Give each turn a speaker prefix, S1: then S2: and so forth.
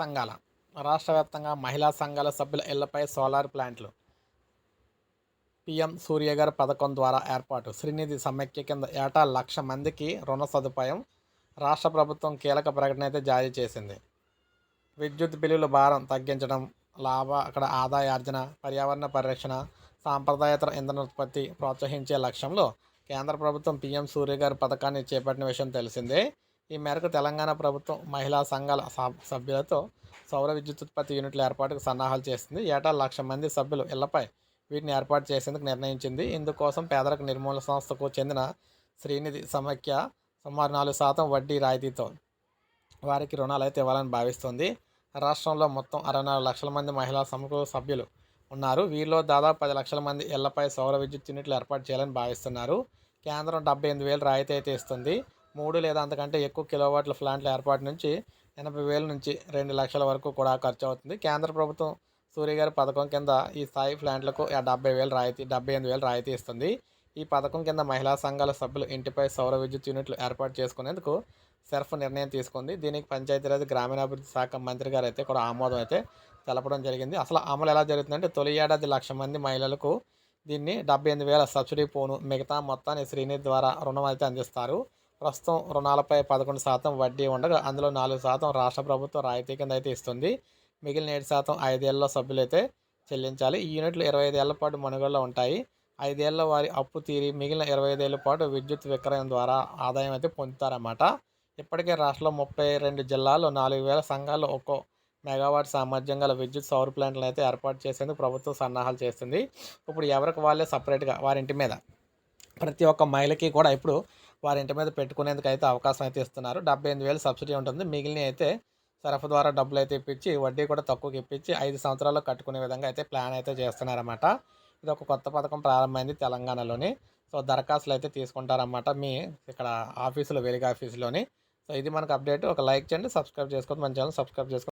S1: సంఘాల రాష్ట్ర వ్యాప్తంగా మహిళా సంఘాల సభ్యుల ఇళ్ళపై సోలార్ ప్లాంట్లు. పిఎం సూర్యగారి పథకం ద్వారా ఏర్పాటు. శ్రీనిధి సమైక్య కింద ఏటా లక్ష మందికి రుణ సదుపాయం. రాష్ట్ర ప్రభుత్వం కీలక ప్రకటన అయితే జారీ చేసింది. విద్యుత్ బిల్లుల భారం తగ్గించడం లాభ అక్కడ ఆదాయార్జన పర్యావరణ పరిరక్షణ సాంప్రదాయేతర ఇంధన ఉత్పత్తి ప్రోత్సహించే లక్ష్యంలో కేంద్ర ప్రభుత్వం పీఎం సూర్య గారి పథకాన్ని చేపట్టిన విషయం తెలిసిందే. ఈ మేరకు తెలంగాణ ప్రభుత్వం మహిళా సంఘాల సభ- సభ్యులతో సౌర విద్యుత్ ఉత్పత్తి యూనిట్ల ఏర్పాటుకు సన్నాహాలు చేస్తుంది ఏటా లక్ష మంది సభ్యులు ఇళ్ళపై వీటిని ఏర్పాటు చేసేందుకు నిర్ణయించింది. ఇందుకోసం పేదరిక నిర్మూలన సంస్థకు చెందిన శ్రీనిధి సమైక్య సుమారు నాలుగు శాతం వడ్డీ రాయితీతో వారికి రుణాలు అయితే ఇవ్వాలని భావిస్తుంది. రాష్ట్రంలో మొత్తం అరవై నాలుగు లక్షల మంది మహిళా సమకు సభ్యులు ఉన్నారు. వీరిలో దాదాపు పది లక్షల మంది ఇళ్ళపై సౌర విద్యుత్ యూనిట్లు ఏర్పాటు చేయాలని భావిస్తున్నారు. కేంద్రం డెబ్బై ఎనిమిది వేలు రాయితీ అయితే ఇస్తుంది. మూడు లేదా అంతకంటే ఎక్కువ కిలోవాట్ల ప్లాంట్ల ఏర్పాటు నుంచి ఎనభై వేల నుంచి రెండు లక్షల వరకు కూడా ఖర్చు అవుతుంది. కేంద్ర ప్రభుత్వం సూర్య గారి పథకం కింద ఈ స్థాయి ప్లాంట్లకు డెబ్బై వేలు రాయితీ డెబ్బై ఎనిమిది వేలు రాయితీ ఇస్తుంది. ఈ పథకం కింద మహిళా సంఘాల సభ్యులు ఇంటిపై సౌర విద్యుత్ యూనిట్లు ఏర్పాటు చేసుకునేందుకు సెర్ఫ్ నిర్ణయం తీసుకుంది. దీనికి పంచాయతీరాజ్ గ్రామీణాభివృద్ధి శాఖ మంత్రి గారు అయితే కూడా ఆమోదం అయితే తెలపడం జరిగింది. అసలు అమలు ఎలా జరుగుతుందంటే తొలి ఏడాది లక్ష మంది మహిళలకు దీన్ని డెబ్బై ఎనిమిది వేల సబ్సిడీ పోను మిగతా మొత్తాన్ని శ్రీనిధి ద్వారా రుణం అయితే అందిస్తారు. ప్రస్తుతం రుణాలపై పదకొండు శాతం వడ్డీ ఉండగా అందులో నాలుగు శాతం రాష్ట్ర ప్రభుత్వం రాయితీ కింద అయితే ఇస్తుంది. మిగిలిన ఏడు శాతం ఐదేళ్ళలో సభ్యులైతే చెల్లించాలి. ఈ యూనిట్లు ఇరవై ఐదేళ్ళ పాటు మనుగడలో ఉంటాయి. ఐదేళ్ళ వారి అప్పు తీరి మిగిలిన ఇరవై ఐదేళ్ళ పాటు విద్యుత్ విక్రయం ద్వారా ఆదాయం అయితే పొందుతారన్నమాట. ఇప్పటికే రాష్ట్రంలో ముప్పై రెండు జిల్లాల్లో నాలుగు వేల సంఘాలు ఒక్కో మెగావాట్ సామర్థ్యం గల విద్యుత్ సౌర ప్లాంట్లను అయితే ఏర్పాటు చేసేందుకు ప్రభుత్వం సన్నాహాలు చేస్తుంది. ఇప్పుడు ఎవరికి వాళ్ళే సపరేట్గా వారి ఇంటి మీద. ప్రతి ఒక్క మహిళకి కూడా ఇప్పుడు వారి ఇంటి మీద పెట్టుకునేందుకు అయితే అవకాశం అయితే ఇస్తున్నారు. డెబ్బై ఎనిమిది వేలు సబ్సిడీ ఉంటుంది. మిగిలిన అయితే సరఫ ద్వారా డబ్బులు అయితే ఇప్పించి వడ్డీ కూడా తక్కువకి ఇప్పించి ఐదు సంవత్సరాల్లో కట్టుకునే విధంగా అయితే ప్లాన్ అయితే చేస్తున్నారన్నమాట. ఇది ఒక కొత్త పథకం ప్రారంభమైంది తెలంగాణలోని. సో దరఖాస్తులు అయితే తీసుకుంటారన్నమాట మీ ఇక్కడ ఆఫీసులో వెలుగు ఆఫీసులోని. సో ఇది మనకు అప్డేట్. ఒక లైక్ చేయండి సబ్స్క్రైబ్ చేసుకోండి మన ఛానల్ సబ్స్క్రైబ్ చేసుకోండి